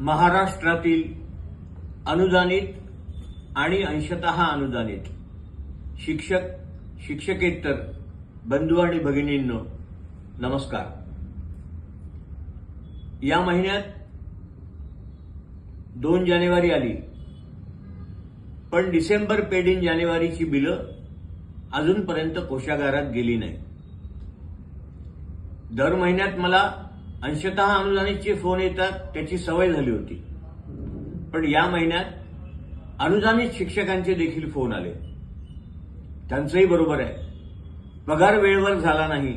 महाराष्ट्रातील अनुदानित आणि अंशतः अनुदानित शिक्षक शिक्षकेतर बंधू आणि भगिनींनो नमस्कार. या महिन्यात दोन जानेवारी आली. पण डिसेंबर पेड इन जानेवारीची बिलं अजूनपर्यंत कोशागारात गेली नाही. दर महिन्यात मला अंशतः अनुदानितचे फोन येतात त्याची सवय झाली होती. पण या महिन्यात अनुदानित शिक्षकांचे देखील फोन आले. त्यांचंही बरोबर आहे. पगार वेळेवर झाला नाही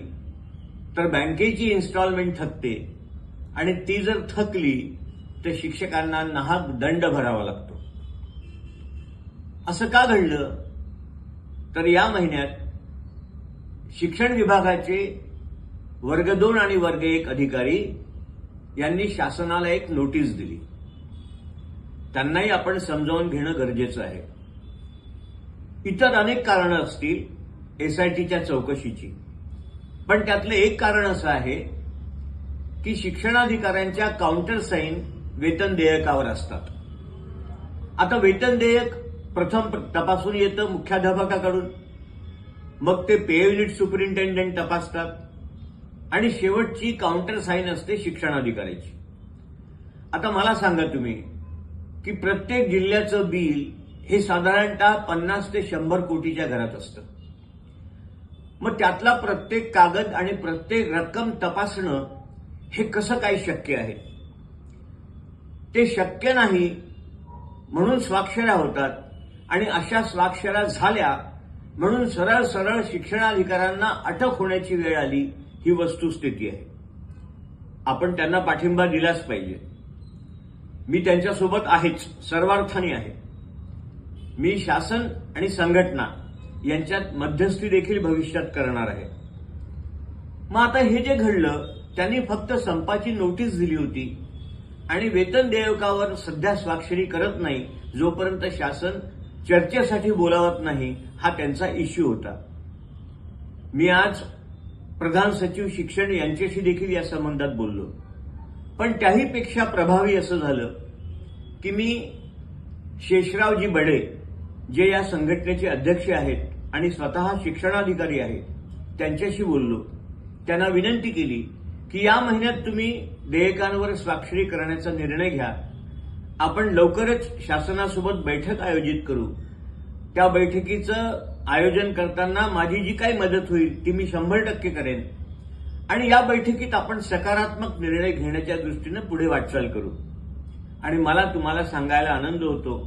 तर बँकेची इन्स्टॉलमेंट थकते आणि ती जर थकली तर शिक्षकांना नाहक दंड भरावा लागतो. असं का घडलं? तर या महिन्यात शिक्षण विभागाचे वर्ग दोन आणि वर्ग एक अधिकारी यांनी शासनाला एक नोटीस दिली. त्यांनाही आपण समजावून घेणं गरजेचं आहे. इतर अनेक कारणं असतील एसआयटीच्या चौकशीची. पण त्यातलं एक कारण असं आहे की शिक्षणाधिकाऱ्यांच्या काउंटर साईन वेतन देयकावर असतात. आता वेतन देयक प्रथम तपासून येतं मुख्याध्यापकाकडून. मग ते पे युनिट सुपरिंटेंडेंट तपासतात. आणि शेवटची काउंटर साईन असते शिक्षणाधिकाऱ्याची. आता मला सांगा तुम्ही की प्रत्येक जिल्ह्याचं बिल हे साधारणतः पन्नास ते शंभर कोटीच्या घरात असतं. मग त्यातला प्रत्येक कागद आणि प्रत्येक रक्कम तपासणं हे कसं काय शक्य आहे? ते शक्य नाही म्हणून स्वाक्षऱ्या होतात आणि अशा स्वाक्षऱ्या झाल्या म्हणून सरळ सरळ शिक्षणाधिकाऱ्यांना अटक होण्याची वेळ आली ही वस्तुस्थिती आहे. आपण त्यांना पाठिंबा दिलाच पाहिजे. मी त्यांच्यासोबत आहेच सर्वार्थाने आहे. मी शासन आणि संघटना यांच्यात मध्यस्थी देखील भविष्यात करणार आहे. मग आता हे जे घडलं त्यांनी फक्त संपाची नोटीस दिली होती आणि वेतन देयकावर सध्या स्वाक्षरी करत नाही जोपर्यंत शासन चर्चेसाठी बोलावत नाही हा त्यांचा इश्यू होता. मी आज प्रधान सचिव शिक्षण यांच्याशी देखील या संबंधात बोललो. पण त्याहीपेक्षा प्रभावी असं झालं की मी शेषरावजी बडे जे या संघटनेचे अध्यक्ष आहेत आणि स्वतः शिक्षणाधिकारी आहेत त्यांच्याशी बोललो. त्यांना विनंती केली की या महिन्यात तुम्ही देयकांवर स्वाक्षरी करण्याचा निर्णय घ्या. आपण लवकरच शासनासोबत बैठक आयोजित करू. त्या बैठकीचं आयोजन करताना माझी जी काही मदत होईल ती मी शंभर टक्के करेन. आणि या बैठकीत आपण सकारात्मक निर्णय घेण्याच्या दृष्टीनं पुढे वाटचाल करू. आणि मला तुम्हाला सांगायला आनंद होतो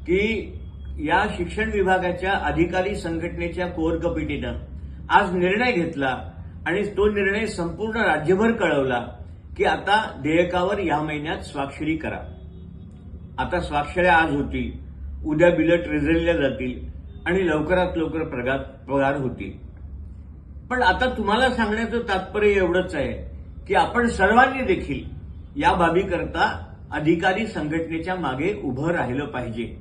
की या शिक्षण विभागाच्या अधिकारी संघटनेच्या कोर कमिटीनं आज निर्णय घेतला आणि तो निर्णय संपूर्ण राज्यभर कळवला की आता देयकावर या महिन्यात स्वाक्षरी करा. आता स्वाक्षऱ्या आज होतील. उद्या बिलट रिझल्टल्या जातील. आणि लवकरात लवकर प्रगात पगार होतील. पण आता तुम्हाला सांगण्याचं तात्पर्य एवढंच आहे की आपण सर्वांनी देखील या बाबीकरता अधिकारी संघटनेच्या मागे उभं राहिलं पाहिजे.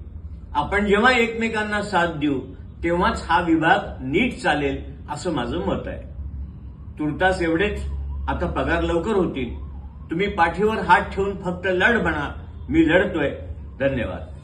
आपण जेव्हा एकमेकांना साथ देऊ तेव्हाच हा विभाग नीट चालेल असं माझं मत आहे. तुर्तास एवढेच आता पगार लवकर होतील. तुम्ही पाठीवर हात ठेवून फक्त लढ म्हणा. मी लढतोय. धन्यवाद.